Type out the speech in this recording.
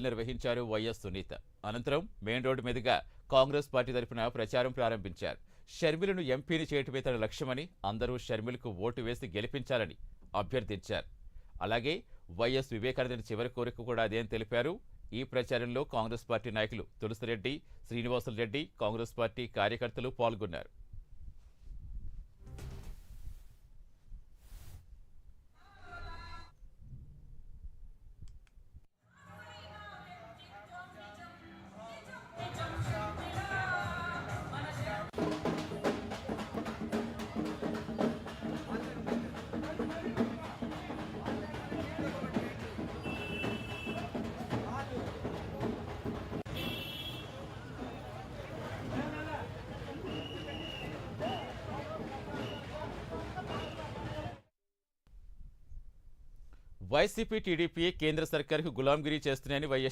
నిర్వహించారు వైఎస్ సునీత. అనంతరం main road మీదుగా కాంగ్రెస్ పార్టీ తరఫున ప్రచారం ప్రారంభించారు. షర్మిలను ఎంపీని చేయటమే తన లక్ష్యమని అందరూ షర్మిలకు ఓటు వేసి గెలిపించాలని అభ్యర్థించారు. అలాగే వైఎస్ వివేకానందని చివరి కోరిక కూడా అదేం తెలిపారు. ఈ ప్రచారంలో కాంగ్రెస్ పార్టీ నాయకులు తులసిరెడ్డి శ్రీనివాసులరెడ్డి కాంగ్రెస్ పార్టీ కార్యకర్తలు పాల్గొన్నారు. వైసీపీ టీడీపీ కేంద్ర సర్కార్కు గులాంగిరి చేస్తున్నాయని వైఎస్